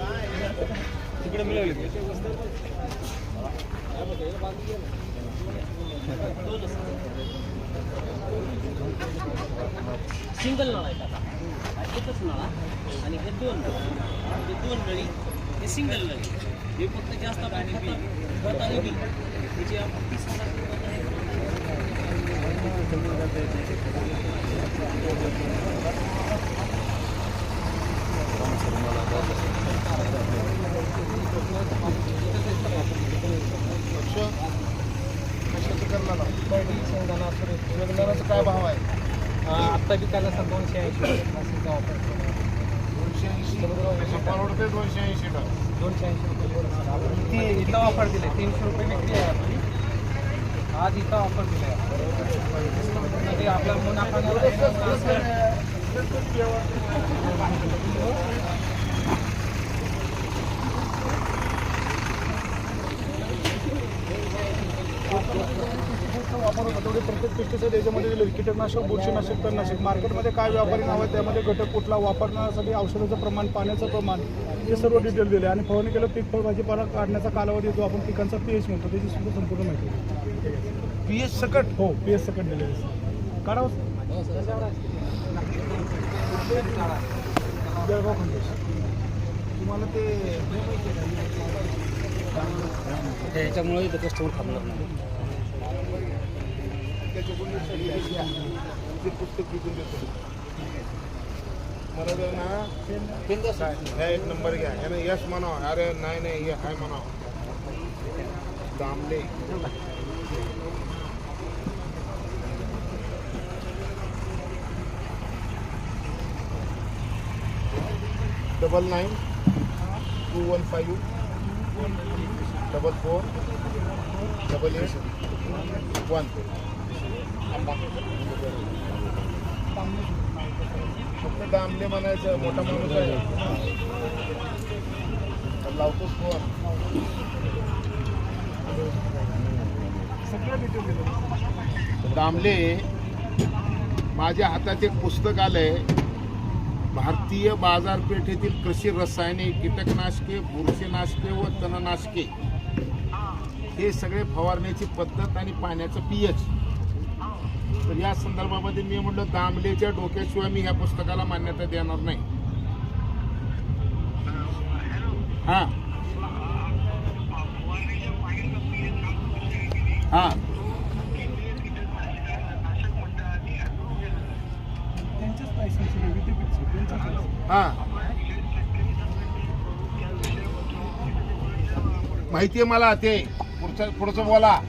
तिकडे मिळवली. सिंगल नळ आहे आता. एकच नळा आणि हे दोन नळ. हे दोन नळी हे सिंगल नळी. हे फक्त जास्त पाणी खातात खत आणि बी त्याची आपण तीस हजार रुपये आहे. शेंगदाण्याचं काय भाव आहे आत्ता विकायला सर दोनशे ऐंशी नाशिकचा ऑफर दोनशे ऐंशी परवडते दोनशे ऐंशी दोनशे ऐंशी रुपये ती इथं ऑफर दिले तीनशे रुपये विक्री आहे आपली आज इथं ऑफर दिले आहे आपला मुनाफा वापर होतो तेवढे प्रत्येक पेस्टिसाईड याच्यामध्ये दिले. कीटकनाशक बुरशीनाशक तणनाशक. मार्केटमध्ये काय व्यापारी नाव आहे त्यामध्ये घटक कुठला वापरण्यासाठी औषधाचं प्रमाण पाण्याचं प्रमाण हे सर्व डिटेल दिले. आणि फवारणी केलं पीक फळ भाजीपाला काढण्याचा कालावधी जो आपण पिकांचा पी एच म्हणतो त्याची सुद्धा संपूर्ण माहिती पी एच सकट? हो पी एच सकट दिले काढावं जळगाव खंडेश. तुम्हाला ते त्याच्यामुळे कस्टमर थांबणार नाही. ते पुस्तक विकून देतो. मला जर ना ह्या एक नंबर घ्या. यानं यश म्हणावं. अरे नाही नाही हे हाय म्हणावं. Damle. Double nine two one five double four double eight one फक्त दामले म्हणायचं मोठा माणूस आहे. लावतोच फोन सगळं दामले माझ्या हातात एक पुस्तक आलंय. भारतीय बाजारपेठेतील कृषी रसायने कीटकनाशके बुरशीनाशके व तणनाशके. हे सगळे फवारण्याची पद्धत आणि पाण्याचं पीएच तर या संदर्भामध्ये मी म्हटलं दामलेच्या डोक्याशिवाय मी ह्या पुस्तकाला मान्यता देणार नाही. हा. हा. हा. माहितीये मला ते? पुढचं पुढचं बोला.